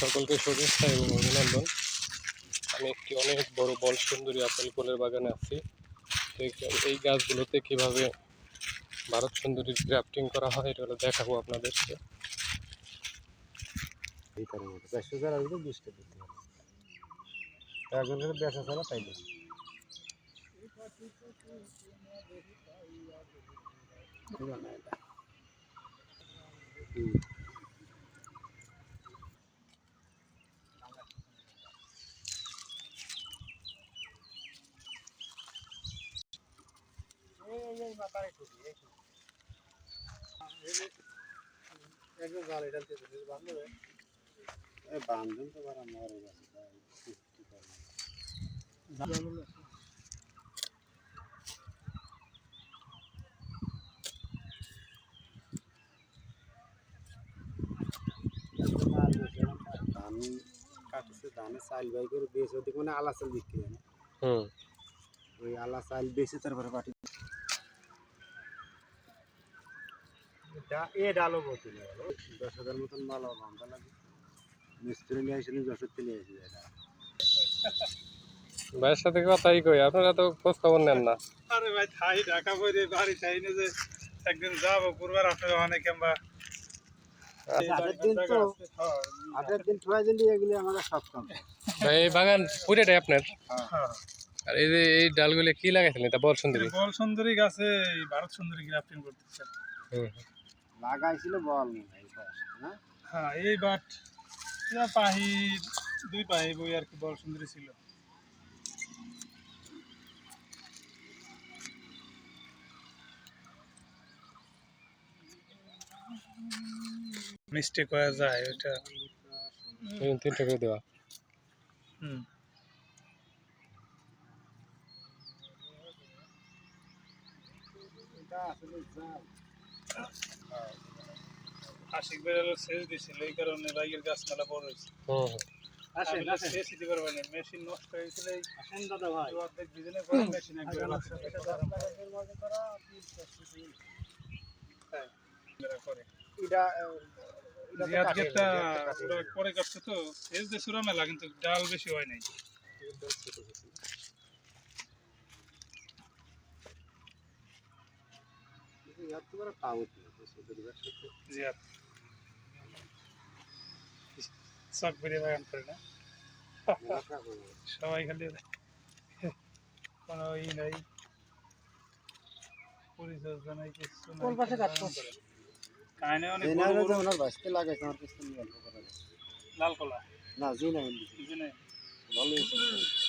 সকলকে শুভেচ্ছা এবং অভিনন্দন। আমি একটি অনেক বড় বল সুন্দরী আপেল ফুলের বাগানে আছি। তো এই- গাছগুলোতে কীভাবে ভারত সুন্দরীর গ্রাফটিং করা হয় এটা হলো দেখাবো আপনাদেরকে। বেচা ছাড়া পাইলে ধান কাটছে ধানে চাল বাই করে বেশ ওদিকে মানে আলা চাল বিক্রি হয় না হুম ওই আলা চাল বেশি তারপরে পাটি এ ডালো বোতল দশ হাজার মতন মাল বান্ধা লাগে মিস্ত্রি নিয়ে আসলে যশোর থেকে এসে যায় ভাইয়ের সাথে কথাই কই আপনারা তো খোঁজ খবর নেন না। আরে ভাই থাই ঢাকা বইরে বাড়ি চাই না যে একদিন যাব ঘুরবার আপনার অনেক আমরা আগের দিন তো আগের দিন ঠুয়াই দিলি এগুলি আমাদের সব কম। ভাই এই বাগান পুরোটাই আপনার? আর এই যে এই ডালগুলো কি লাগাইছিলেন এটা? বল সুন্দরী বল সুন্দরী গাছে ভারত সুন্দরী গ্রাফটিং করতেছে। হুম। লাগাইছিল বল হয় এই পাশে, না? হ্যাঁ এই বাট পাহি দুই পাহি বই আর কি বল সুন্দরী ছিল। মিস্টেক হয়ে যায় ওটা তিনটা করে দেওয়া হুম। আসলে। আশিক বেড়ালো শেষ দিছিল এই কারণে বাইকের গাছ মেলা বড় হয়েছে হুম হুম। আসেন আসেন শেষ দিতে পারবে মেশিন নষ্ট হয়েছিল আসেন দাদা ভাই অর্ধেক বিজনে করে মেশিন একবার লাগছে। এরা করে। এটা আহ, এটা তো জিয়াদ কাটে, গেটটা জিয়াদ কাটে। ওরা পরে কাটছে তো শেষ দিয়ে সুরা মেলা কিন্তু ডাল বেশি হয় নাই না, শখ বাগান করে না। সবাই খালি কোনো ই নাই। পরিচর্যা নাই কিছু কোন পাশে কাটছো? কাহিনী অনেক বড় বড়। ওনার বাঁচতে লাগাইছে, আমার কাছে নিয়ে গল্প করা যায়। লাল কলা না, জি না, ভালোই হয়েছে।